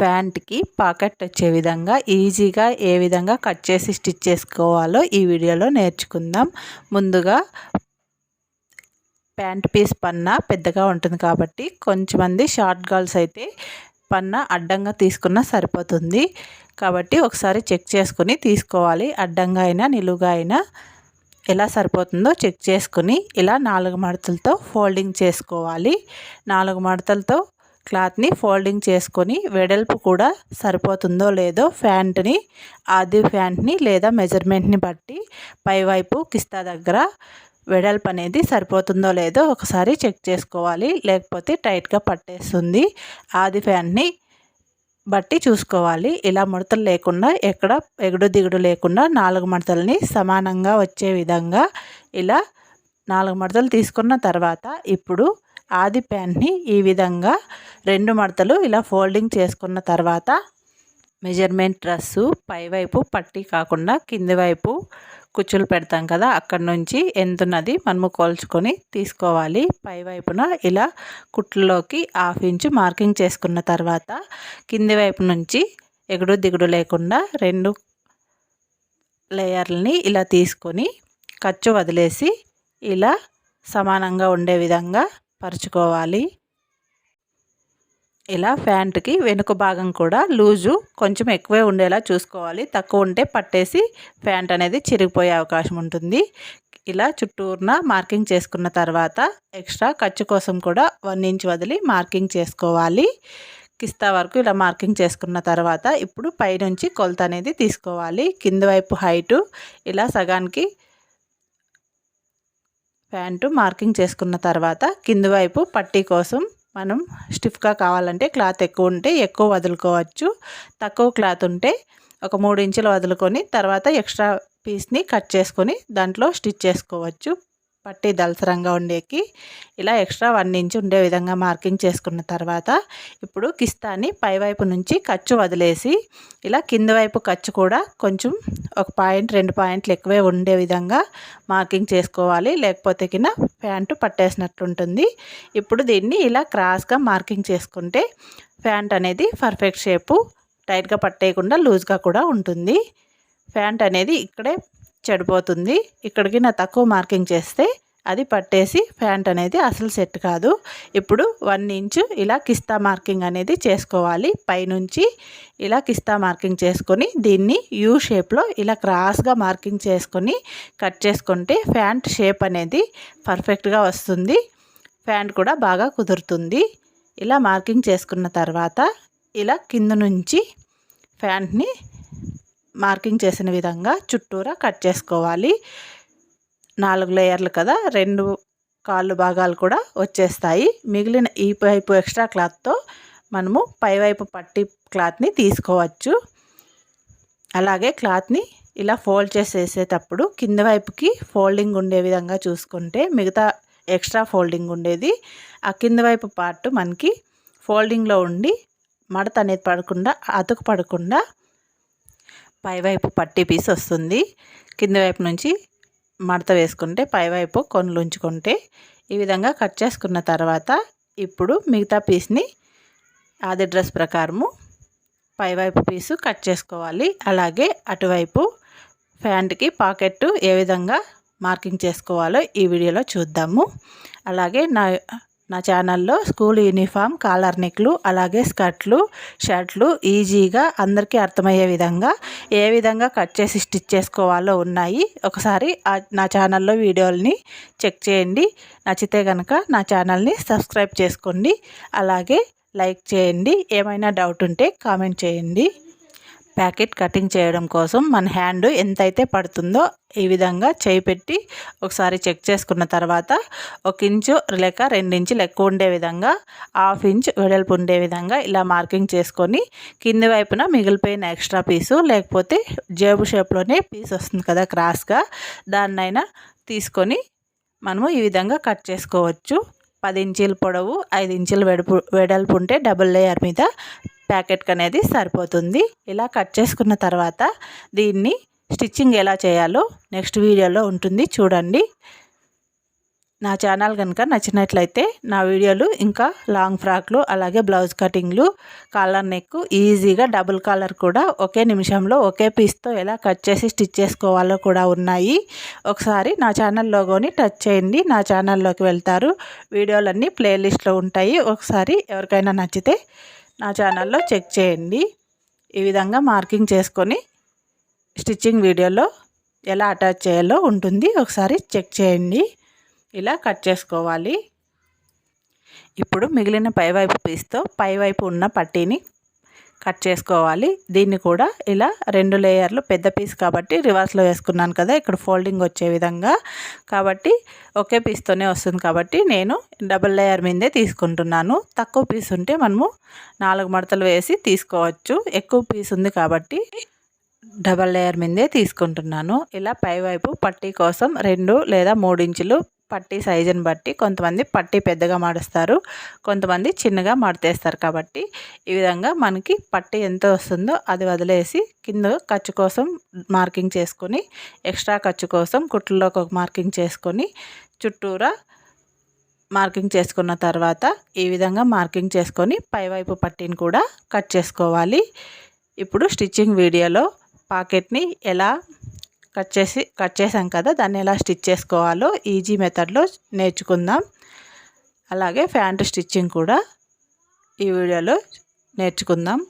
ప్యాంట్కి pocket వచ్చే విధంగా ఈజీగా ఏ విధంగా కట్ చేసి స్టిచ్ చేసుకోవాలో ఈ వీడియోలో నేర్చుకుందాం. ముందుగా ప్యాంట్ పీస్ పన్న పెద్దగా ఉంటుంది కాబట్టి కొంచెమంది షార్ట్ గర్ల్స్ అయితే పన్న అడ్డంగా తీసుకున్నా సరిపోతుంది. కాబట్టి ఒకసారి చెక్ చేసుకుని తీసుకోవాలి. అడ్డంగా అయినా నిలువుగా అయినా ఎలా సరిపోతుందో చెక్ చేసుకుని ఇలా నాలుగు మడతలతో ఫోల్డింగ్ చేసుకోవాలి. నాలుగు మడతలతో క్లాత్ని ఫోల్డింగ్ చేసుకొని వెడల్పు కూడా సరిపోతుందో లేదో ఫ్యాంట్ని ఆది ఫ్యాంట్ని లేదా మెజర్మెంట్ని బట్టి పైవైపు కిస్తా దగ్గర వెడల్పు అనేది సరిపోతుందో లేదో ఒకసారి చెక్ చేసుకోవాలి. లేకపోతే టైట్గా పట్టేస్తుంది. ఆది ఫ్యాంట్ని బట్టి చూసుకోవాలి. ఇలా ముడతలు లేకుండా ఎక్కడ ఎగుడు దిగుడు లేకుండా నాలుగు మడతల్ని సమానంగా వచ్చే విధంగా ఇలా నాలుగు మడతలు తీసుకున్న తర్వాత ఇప్పుడు ఆది ప్యాంట్ని ఈ విధంగా రెండు మడతలు ఇలా ఫోల్డింగ్ చేసుకున్న తర్వాత మెజర్మెంట్ డ్రెస్సు పైవైపు పట్టి కాకుండా కింది వైపు కుచ్చులు పెడతాం కదా అక్కడ నుంచి ఎంతున్నది మనము కోల్చుకొని తీసుకోవాలి. పైవైపున ఇలా కుట్లలోకి హాఫ్ ఇంచు మార్కింగ్ చేసుకున్న తర్వాత కింది వైపు నుంచి ఎగుడు దిగుడు లేకుండా రెండు లేయర్లని ఇలా తీసుకొని ఖర్చు వదిలేసి ఇలా సమానంగా ఉండే విధంగా పరుచుకోవాలి. ఇలా ప్యాంటుకి వెనుక భాగం కూడా లూజు కొంచెం ఎక్కువే ఉండేలా చూసుకోవాలి. తక్కువ ఉంటే పట్టేసి ప్యాంట్ అనేది చిరిగిపోయే అవకాశం ఉంటుంది. ఇలా చుట్టూరున మార్కింగ్ చేసుకున్న తర్వాత ఎక్స్ట్రా ఖర్చు కోసం కూడా వన్ ఇంచ్ వదిలి మార్కింగ్ చేసుకోవాలి. కిస్తా వరకు ఇలా మార్కింగ్ చేసుకున్న తర్వాత ఇప్పుడు పైనుంచి కొలత అనేది తీసుకోవాలి. కింద వైపు హైటు ఇలా సగానికి ప్యాంటు మార్కింగ్ చేసుకున్న తర్వాత కింది వైపు పట్టీ కోసం మనం స్టిఫ్గా కావాలంటే క్లాత్ ఎక్కువ ఉంటే ఎక్కువ వదులుకోవచ్చు. తక్కువ క్లాత్ ఉంటే ఒక మూడు ఇంచులు వదులుకొని తర్వాత ఎక్స్ట్రా పీస్ని కట్ చేసుకొని దాంట్లో స్టిచ్ చేసుకోవచ్చు. పట్టి దలసరంగా ఉండేకి ఇలా ఎక్స్ట్రా వన్ ఇంచ్ ఉండే విధంగా మార్కింగ్ చేసుకున్న తర్వాత ఇప్పుడు కిస్తాని పైవైపు నుంచి ఖర్చు వదిలేసి ఇలా కింద వైపు ఖర్చు కూడా కొంచెం ఒక పాయింట్ రెండు పాయింట్లు ఎక్కువే ఉండే విధంగా మార్కింగ్ చేసుకోవాలి. లేకపోతే కింద ప్యాంటు పట్టేసినట్టు ఉంటుంది. ఇప్పుడు దీన్ని ఇలా క్రాస్గా మార్కింగ్ చేసుకుంటే ప్యాంట్ అనేది పర్ఫెక్ట్ షేపు టైట్గా పట్టేయకుండా లూజ్గా కూడా ఉంటుంది. ప్యాంట్ అనేది ఇక్కడే చెడిపోతుంది. ఇక్కడికి నా తక్కువ మార్కింగ్ చేస్తే అది పట్టేసి ప్యాంట్ అనేది అసలు సెట్ కాదు. ఇప్పుడు వన్ ఇంచు ఇలా కిస్తా మార్కింగ్ అనేది చేసుకోవాలి. పైనుంచి ఇలా కిస్తా మార్కింగ్ చేసుకొని దీన్ని యూ షేప్లో ఇలా క్రాస్గా మార్కింగ్ చేసుకొని కట్ చేసుకుంటే ప్యాంట్ షేప్ అనేది పర్ఫెక్ట్గా వస్తుంది. ప్యాంట్ కూడా బాగా కుదురుతుంది. ఇలా మార్కింగ్ చేసుకున్న తర్వాత ఇలా కింద నుంచి ప్యాంట్ని మార్కింగ్ చేసిన విధంగా చుట్టూరా కట్ చేసుకోవాలి. నాలుగు లేయర్లు కదా రెండు కాళ్ళు భాగాలు కూడా వచ్చేస్తాయి. మిగిలిన ఈ వైపు ఎక్స్ట్రా క్లాత్తో మనము పైవైపు పట్టి క్లాత్ని తీసుకోవచ్చు. అలాగే క్లాత్ని ఇలా ఫోల్డ్ చేసేసేటప్పుడు కింద వైపుకి ఫోల్డింగ్ ఉండే విధంగా చూసుకుంటే మిగతా ఎక్స్ట్రా ఫోల్డింగ్ ఉండేది. ఆ కింద వైపు పార్ట్ మనకి ఫోల్డింగ్లో ఉండి మడత అనేది పడకుండా అతుకు పడకుండా పైవైపు పట్టి పీస్ వస్తుంది. కింద వైపు నుంచి మడత వేసుకుంటే పైవైపు కొనులు ఉంచుకుంటే ఈ విధంగా కట్ చేసుకున్న తర్వాత ఇప్పుడు మిగతా పీస్ని ఆది డ్రెస్ ప్రకారము పైవైపు పీసు కట్ చేసుకోవాలి. అలాగే అటువైపు ప్యాంట్కి పాకెట్ ఏ విధంగా మార్కింగ్ చేసుకోవాలో ఈ వీడియోలో చూద్దాము. అలాగే నా నా ఛానల్లో స్కూల్ యూనిఫామ్ కాలర్ నెక్లు అలాగే స్కర్ట్లు షర్ట్లు ఈజీగా అందరికీ అర్థమయ్యే విధంగా ఏ విధంగా కట్ చేసి స్టిచ్ చేసుకోవాలో ఉన్నాయి. ఒకసారి నా ఛానల్లో వీడియోలని చెక్ చేయండి. నచ్చితే కనుక నా ఛానల్ని సబ్స్క్రైబ్ చేసుకోండి. అలాగే లైక్ చేయండి. ఏమైనా డౌట్ ఉంటే కామెంట్ చేయండి. ప్యాకెట్ కటింగ్ చేయడం కోసం మన హ్యాండ్ ఎంతైతే పడుతుందో ఈ విధంగా చేయి పెట్టి ఒకసారి చెక్ చేసుకున్న తర్వాత ఒక ఇంచు లేక రెండించులు ఎక్కువ ఉండే విధంగా హాఫ్ ఇంచ్ వెడల్పు ఉండే విధంగా ఇలా మార్కింగ్ చేసుకొని కింది వైపున మిగిలిపోయిన ఎక్స్ట్రా పీసు లేకపోతే జేబు షేప్లోనే పీస్ వస్తుంది కదా క్రాస్గా దాన్నైనా తీసుకొని మనము ఈ విధంగా కట్ చేసుకోవచ్చు. పది ఇంచీల పొడవు ఐదు ఇంచుల వెడుపు వెడల్పు ఉంటే డబుల్ లేయర్ మీద ప్యాకెట్కి అనేది సరిపోతుంది. ఇలా కట్ చేసుకున్న తర్వాత దీన్ని స్టిచ్చింగ్ ఎలా చేయాలో నెక్స్ట్ వీడియోలో ఉంటుంది. చూడండి. నా ఛానల్ కనుక నచ్చినట్లయితే నా వీడియోలు ఇంకా లాంగ్ ఫ్రాక్లు అలాగే బ్లౌజ్ కటింగ్లు కాలర్ నెక్ ఈజీగా డబుల్ కాలర్ కూడా ఒకే నిమిషంలో ఒకే పీస్తో ఎలా కట్ చేసి స్టిచ్ చేసుకోవాలో కూడా ఉన్నాయి. ఒకసారి నా ఛానల్ లోగోని టచ్ చేయండి. నా ఛానల్లోకి వెళ్తారు. వీడియోలన్నీ ప్లేలిస్ట్లో ఉంటాయి. ఒకసారి ఎవరికైనా నచ్చితే నా ఛానల్లో చెక్ చేయండి. ఈ విధంగా మార్కింగ్ చేసుకొని స్టిచ్చింగ్ వీడియోలో ఎలా అటాచ్ చేయాలో ఉంటుంది. ఒకసారి చెక్ చేయండి. ఇలా కట్ చేసుకోవాలి. ఇప్పుడు మిగిలిన పైవైపు పీస్తో పైవైపు ఉన్న పట్టీని కట్ చేసుకోవాలి. దీన్ని కూడా ఇలా రెండు లేయర్లు పెద్ద పీస్ కాబట్టి రివర్స్లో వేసుకున్నాను కదా ఇక్కడ ఫోల్డింగ్ వచ్చే విధంగా. కాబట్టి ఒకే పీస్తోనే వస్తుంది కాబట్టి నేను డబల్ లేయర్ మీదే తీసుకుంటున్నాను. తక్కువ పీస్ ఉంటే మనము నాలుగు మడతలు వేసి తీసుకోవచ్చు. ఎక్కువ పీస్ ఉంది కాబట్టి డబల్ లేయర్ మీదే తీసుకుంటున్నాను. ఇలా పైవైపు పట్టీ కోసం రెండు లేదా మూడు ఇంచులు పట్టి సైజుని బట్టి కొంతమంది పట్టి పెద్దగా మాడుస్తారు కొంతమంది చిన్నగా మడతేస్తారు కాబట్టి ఈ విధంగా మనకి పట్టి ఎంత వస్తుందో అది వదిలేసి కింద ఖర్చు కోసం మార్కింగ్ చేసుకొని ఎక్స్ట్రా ఖర్చు కోసం కుట్లలోకి ఒక మార్కింగ్ చేసుకొని చుట్టూరా మార్కింగ్ చేసుకున్న తర్వాత ఈ విధంగా మార్కింగ్ చేసుకొని పైవైపు పట్టిని కూడా కట్ చేసుకోవాలి. ఇప్పుడు స్టిచ్చింగ్ వీడియోలో పాకెట్ని ఎలా కట్ చేసి కట్ చేసాం కదా దాన్ని ఎలా స్టిచ్ చేసుకోవాలో ఈజీ మెథడ్లో నేర్చుకుందాం. అలాగే ప్యాంటు స్టిచ్చింగ్ కూడా ఈ వీడియోలో నేర్చుకుందాం.